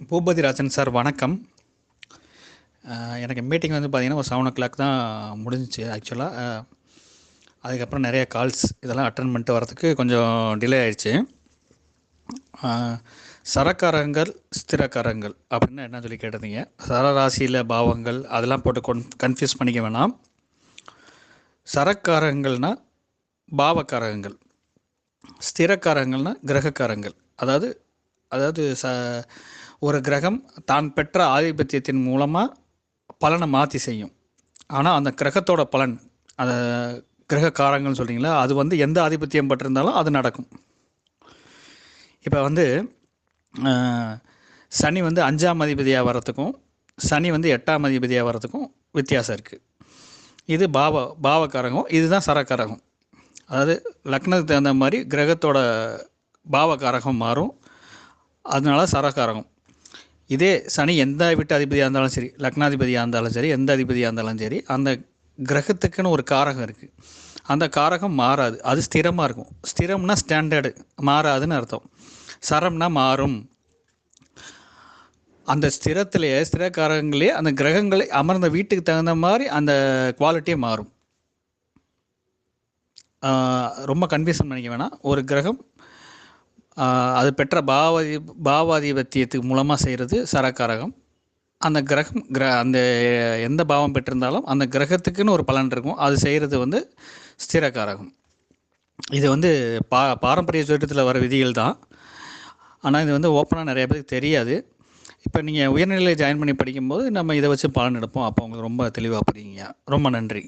Boopathi Rajan sir வணக்கம். எனக்கு meeting வந்து பார்த்தீங்கன்னா ஒரு செவன் ஓ கிளாக் தான் முடிஞ்சிச்சு ஆக்சுவலாக அதுக்கப்புறம் நிறைய கால்ஸ் இதெல்லாம் அட்டன் பண்ணிட்டு வரதுக்கு கொஞ்சம் டிலே ஆயிடுச்சு. சரக்காரங்கள் ஸ்திரக்காரங்கள் அப்படின்னு என்ன சொல்லி கேட்டிருந்தீங்க? சரராசியில் பாவங்கள் அதெல்லாம் போட்டு கொன் கன்ஃபியூஸ் பண்ணிக்க வேணாம். சரக்காரங்கள்னால் பாவக்காரகங்கள். ஸ்திரக்காரங்கள்னால் கிரகக்காரங்கள். அதாவது அதாவது ச ஒரு கிரகம் தான் பெற்ற ஆதிபத்தியத்தின் மூலமாக பலனை மாற்றி செய்யும். ஆனால் அந்த கிரகத்தோட பலன் அந்த கிரகக்காரங்கள்னு சொல்கிறீங்களா அது வந்து எந்த ஆதிபத்தியம் பட்டிருந்தாலும் அது நடக்கும். இப்போ வந்து சனி வந்து அஞ்சாம் அதிபதியாக வரத்துக்கும் சனி வந்து எட்டாம் அதிபதியாக வரத்துக்கும் வித்தியாசம் இருக்குது இது பாவ பாவக்காரகம் இதுதான் சரக்காரகம். அதாவது லக்னத்துக்கு தகுந்த மாதிரி கிரகத்தோட பாவக்காரகம் மாறும். அதனால சரக்காரகம். இதே சனி எந்த வீட்டு அதிபதியாக இருந்தாலும் சரி லக்னாதிபதியாக இருந்தாலும் சரி எந்த அதிபதியாக இருந்தாலும் சரி அந்த கிரகத்துக்குன்னு ஒரு காரகம் இருக்குது அந்த காரகம் மாறாது. அது ஸ்திரமாக இருக்கும். ஸ்திரம்னா ஸ்டாண்டர்டு மாறாதுன்னு அர்த்தம். சரம்னா மாறும். அந்த ஸ்திரத்திலேயே ஸ்திரக்காரங்களே அந்த கிரகங்களை அமர்ந்த வீட்டுக்கு தகுந்த மாதிரி அந்த குவாலிட்டியே மாறும். ரொம்ப கன்ஃபியூஷன் பண்ணிக்க வேணாம். ஒரு கிரகம் அது பெற்ற பாவாதி பாவாதிபத்தியத்துக்கு மூலமாக செய்கிறது சரக்காரகம். அந்த கிரகம் கிர அந்த எந்த பாவம் பெற்றிருந்தாலும் அந்த கிரகத்துக்குன்னு ஒரு பலன் இருக்கும். அது செய்கிறது வந்து ஸ்திரக்காரகம். இது வந்து பா பாரம்பரிய சோற்றத்தில் வர விதிகள் தான். ஆனால் இது வந்து ஓப்பனாக நிறைய பேருக்கு தெரியாது. இப்போ நீங்கள் உயர்நிலையில் ஜாயின் பண்ணி படிக்கும்போது நம்ம இதை வச்சு பலன் எடுப்போம். அப்போ உங்களுக்கு ரொம்ப தெளிவாக புரியுங்க. ரொம்ப நன்றி.